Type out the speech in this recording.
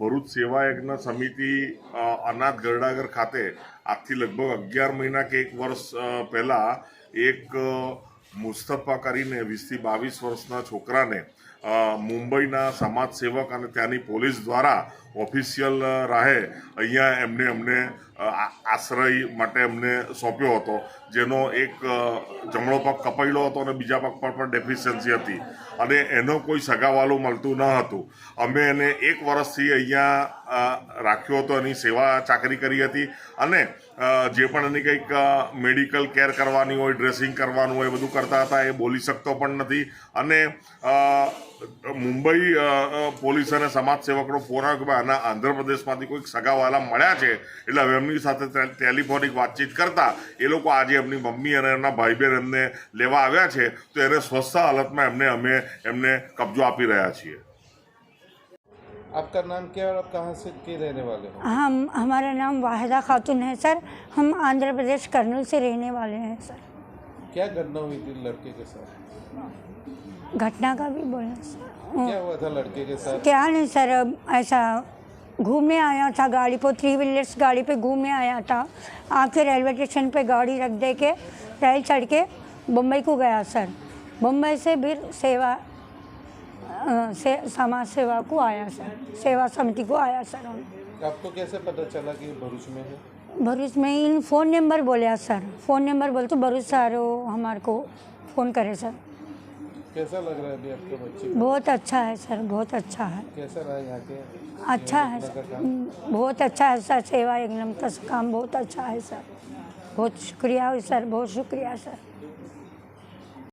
ભરૂચ સેવા યજ્ઞ સમિતિ અનાથ ગરડાગર ખાતે આજથી લગભગ અગિયાર મહિના કે એક વર્ષ પહેલાં એક મુસ્તફા કરીને વીસથી બાવીસ વર્ષના છોકરાને મુંબઈના સમાજ સેવક અને ત્યાંની પોલીસ દ્વારા ઓફિશિયલ રાહે અહીંયા એમને અમને આશ્રય માટે એમને સોંપ્યો હતો જેનો એક જમણો પગ કપાયેલો હતો અને બીજા પગ પર પણ ડેફિશિયન્સી હતી અને એનો કોઈ સગાવાલું મળતું ન હતું અમે એને એક વર્ષથી અહીંયા રાખ્યો હતો એની સેવા ચાકરી કરી હતી અને જે પણ એની કંઈક મેડિકલ કેર કરવાની હોય ડ્રેસિંગ કરવાનું હોય બધું કરતા હતા એ બોલી શકતો પણ ન હતી અને મુંબઈ પોલીસ અને સમાજ સેવકો પોરાગમાં આના આંધ્રપ્રદેશમાંથી કોઈ સગાવાલા મળ્યા છે એટલે અમેની સાથે ટેલિફોનિક વાતચીત કરતા એ લોકો આજે apni મમ્મી અને એના ભાઈબેનને લેવા આવ્યા છે તો એને સ્વસ્થ હાલતમાં અમને અમને કબજો આપી રહ્યા છે આપ કર નામ કે અને આપ ક્યાં સે કે રહેને વાલે હમ હમારા નામ વાહિદા ખાતુન હે સર હમ આંધ્રપ્રદેશ કર્નલ સે રહેને વાલે હે સર क्या घटना हुई थी लड़के के साथ घटना का भी बोला क्या हुआ था लड़के के साथ क्या नहीं सर ऐसा घूमने आया था गाड़ी पर थ्री व्हीलर्स गाड़ी पे घूमने आया था आके रेलवे स्टेशन पे गाड़ी रख दे के रेल चढ़ के बम्बई को गया सर बम्बई से फिर सेवा से समाज सेवा को आया सर सेवा समिति को आया सर आपको कैसे पता चला कि भरूच में है भरूच में इन फ़ोन नंबर बोलिया हाँ सर फ़ोन नंबर बोल तो भरूच सर हमारे को फ़ोन करे सर कैसा लग रहा है अभी आपके बच्चे बहुत अच्छा है सर बहुत अच्छा है कैसा रहा यहाँ के अच्छा है हम्म, बहुत अच्छा है सर सेवा एकदम तस काम बहुत अच्छा है सर बहुत शुक्रिया सर बहुत शुक्रिया सर